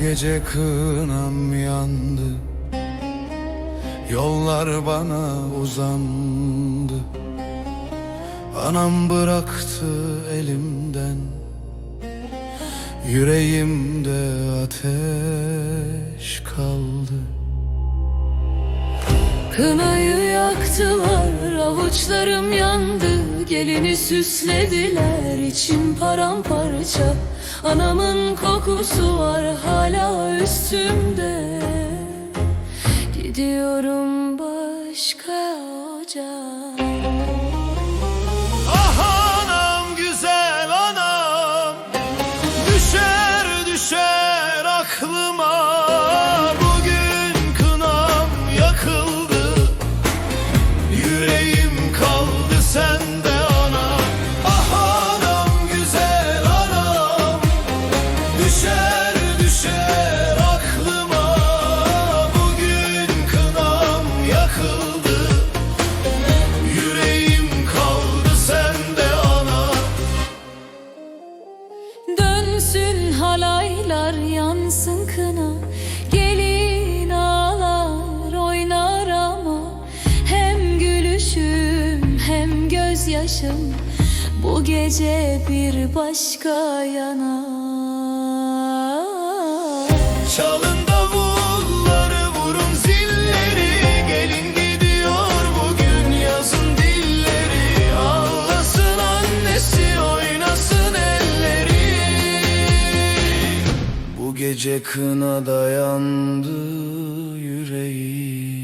gece kınam yandı. Yollar bana uzandı. Anam bıraktı elimden. Yüreğimde ateş kaldı. Kınayı yaktılar avuçlarım yandı Gelini süslediler içim paramparça. Anamın kokusu var hala üstümde. Gidiyorum başka ocağa halaylar yansın kına Gelin ağlar oynar ama Hem gülüşüm hem gözyaşım Bu gece bir başka yanar Çalın gece kına dayandı yüreği